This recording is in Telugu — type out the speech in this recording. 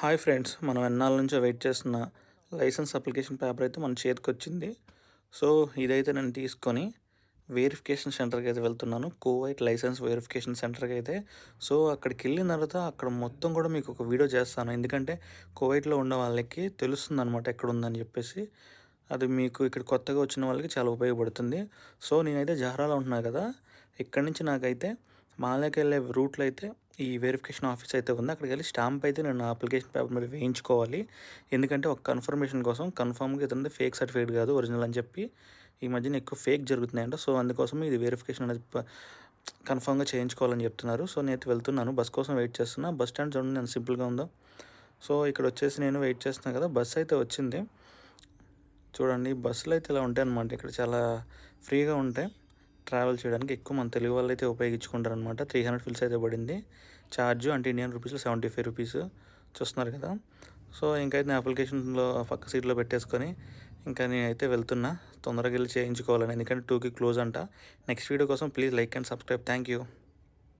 హాయ్ ఫ్రెండ్స్ మనం ఎన్నాళ్ళ నుంచో వెయిట్ చేస్తున్న లైసెన్స్ అప్లికేషన్ పేపర్ అయితే మన చేతికి వచ్చింది. సో ఇదైతే నేను తీసుకొని వెరిఫికేషన్ సెంటర్కి అయితే వెళ్తున్నాను. కోవైట్ లైసెన్స్ వెరిఫికేషన్ సెంటర్కి అయితే. సో అక్కడికి వెళ్ళిన తర్వాత అక్కడ మొత్తం కూడా మీకు ఒక వీడియో చేస్తాను. ఎందుకంటే కోవైట్లో ఉన్న వాళ్ళకి తెలుస్తుంది అనమాట ఎక్కడ ఉందని చెప్పేసి. అది మీకు ఇక్కడ కొత్తగా వచ్చిన వాళ్ళకి చాలా ఉపయోగపడుతుంది. సో నేనైతే జహరాలో ఉంటున్నాను కదా. ఇక్కడి నుంచి నాకైతే మాలకి వెళ్ళే రూట్లో అయితే ఈ వెరిఫికేషన్ ఆఫీస్ అయితే ఉంది. అక్కడికి వెళ్ళి స్టాంప్ అయితే నేను అప్లికేషన్ పేపర్ మీద వేయించుకోవాలి. ఎందుకంటే ఒక కన్ఫర్మేషన్ కోసం కన్ఫర్మ్గా ఇతనిది ఫేక్ సర్టిఫికేట్ కాదు ఒరిజినల్ అని చెప్పి ఈ మధ్యన ఎక్కువ ఫేక్ జరుగుతున్నాయంట. సో అందుకోసం ఇది వెరిఫికేషన్ అనేది కన్ఫర్మ్గా చేయించుకోవాలని చెప్తున్నారు. సో నేను వెళ్తున్నాను. బస్ కోసం వెయిట్ చేస్తున్నా. బస్ స్టాండ్ చూడండి నేను సింపుల్గా ఉందో. సో ఇక్కడ వచ్చేసి నేను వెయిట్ చేస్తున్నాను కదా బస్ అయితే వచ్చింది. చూడండి బస్సులు అయితే ఇలా ఉంటాయి అనమాట ఇక్కడ చాలా ఫ్రీగా ఉంటాయి. ట్రావెల్ చేయడానికి ఎక్కువ మన తెలుగు వాళ్ళు అయితే ఉపయోగించుకుంటారు అనమాట త్రీ హండ్రెడ్ ఫిల్స్ అయితే పడింది. ఛార్జ్ అంటే ఇండియన్ రూపీస్లో సెవెంటీ ఫైవ్ రూపీస్ చూస్తున్నారు కదా. సో ఇంకైతే నేను అప్లికేషన్లో పక్క సీట్లో పెట్టేసుకొని ఇంకా నేనైతే వెళ్తున్నా. తొందరగా వెళ్ళి చేయించుకోవాలని. ఎందుకంటే టూకి క్లోజ్ అంట. నెక్స్ట్ వీడియో కోసం please like and subscribe thank you